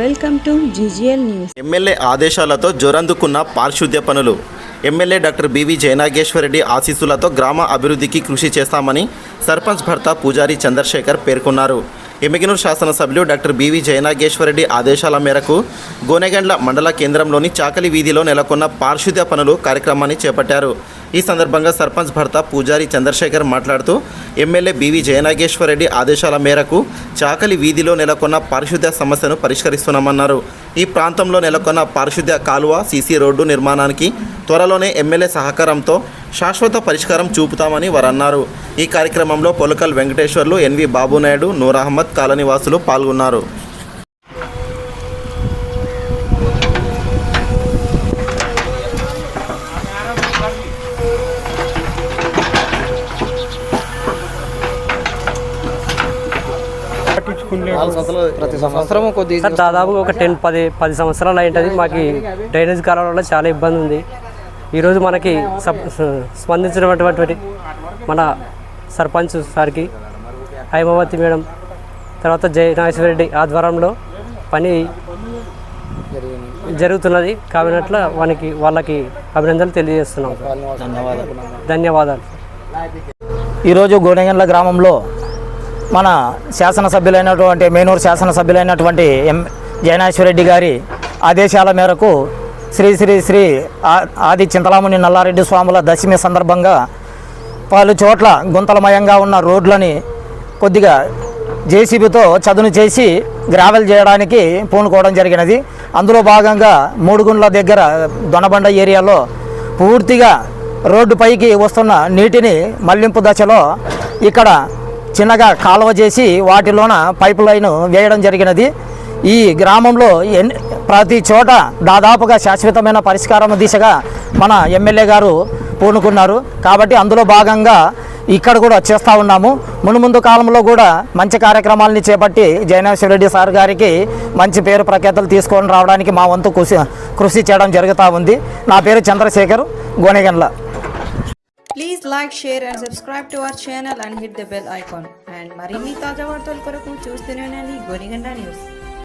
Welcome to GGL news. MLA ఆదేశాలతో జోరందుకున్న పారిశుద్ధ్య పనులు. ఎమ్మెల్యే డాక్టర్ బివి జయనాగేశ్వరరెడ్డి ఆశీస్సులతో గ్రామ అభివృద్ధికి కృషి చేస్తామని సర్పంచ్ భర్త పూజారి చంద్రశేఖర్ పేర్కొన్నారు. ఎమ్మిగనూరు శాసనసభ్యులు డాక్టర్ బివి జయనాగేశ్వరరెడ్డి ఆదేశాల మేరకు గోనెగండ్ల మండల కేంద్రంలోని చాకలి వీధిలో నెలకొన్న పారిశుద్ధ్య పనులు కార్యక్రమాన్ని చేపట్టారు. ఈ సందర్భంగా సర్పంచ్ భర్త పూజారి చంద్రశేఖర్ మాట్లాడుతూ ఎమ్మెల్యే బివి జయనాగేశ్వరరెడ్డి ఆదేశాల మేరకు చాకలి వీధిలో నెలకొన్న పారిశుద్ధ్య సమస్యను పరిష్కరిస్తున్నామన్నారు. ఈ ప్రాంతంలో నెలకొన్న పారిశుద్ధ్య కాలువ సీసీ రోడ్డు నిర్మాణానికి త్వరలోనే ఎమ్మెల్యే సహకారంతో శాశ్వత పరిష్కారం చూపుతామని వారన్నారు. ఈ కార్యక్రమంలో పొలకల్ వెంకటేశ్వర్లు ఎన్వి బాబునాయుడు నూర్ అహ్మద్ కాలనీవాసులు పాల్గొన్నారు. ప్రతి సంవత్సరం దాదాపు ఒక టెన్ పది పది సంవత్సరాలు అయింటుంది మాకు డ్రైనేజ్ కాలం వల్ల చాలా ఇబ్బంది ఉంది. ఈరోజు మనకి సప్- స్పందించినటువంటి మన సర్పంచ్ సార్కి హైమావతి మేడం తర్వాత జయనాగేశ్వర రెడ్డి ఆధ్వర్యంలో పని జరుగుతున్నది. కాబట్ల వానికి వాళ్ళకి అభినందనలు తెలియజేస్తున్నాం. ధన్యవాదాలు. ఈరోజు గోనెగండ్ల గ్రామంలో మన శాసనసభ్యులైనటువంటి మేనూరు శాసనసభ్యులైనటువంటి ఎం జయనాశ్వరరెడ్డి గారి ఆదేశాల మేరకు శ్రీ శ్రీ శ్రీ ఆది చింతలాముని నల్లారెడ్డి స్వాముల దశమి సందర్భంగా పలు చోట్ల గుంతలమయంగా ఉన్న రోడ్లని కొద్దిగా జేసీబీతో చదును చేసి గ్రావెల్ చేయడానికి పూనుకోవడం జరిగినది. అందులో భాగంగా మూడుగుండ్ల దగ్గర దొనబండ ఏరియాలో పూర్తిగా రోడ్డు పైకి వస్తున్న నీటిని మళ్ళింపు దశలో ఇక్కడ చిన్నగా కాలువ చేసి వాటిలోన పైపు లైన్ వేయడం జరిగినది. ఈ గ్రామంలో ఎన్ ప్రతి చోట దాదాపుగా శాశ్వతమైన పరిష్కారం దిశగా మన ఎమ్మెల్యే గారు పూనుకున్నారు. కాబట్టి అందులో భాగంగా ఇక్కడ కూడా చేస్తూ ఉన్నాము. మునుముందు కాలంలో కూడా మంచి కార్యక్రమాలని చేపట్టి జయనాశ్వర రెడ్డి సార్ గారికి మంచి పేరు ప్రఖ్యాతలు తీసుకొని రావడానికి మా వంతు కృషి కృషి చేయడం జరుగుతూ ఉంది. నా పేరు Chandrasekhar Gonegandla. Please like share and subscribe to our channel and hit the bell icon and మరిన్ని తాజా వార్తల కొరకు చూస్తూనే ఉండండి. గోనిగండ న్యూస్.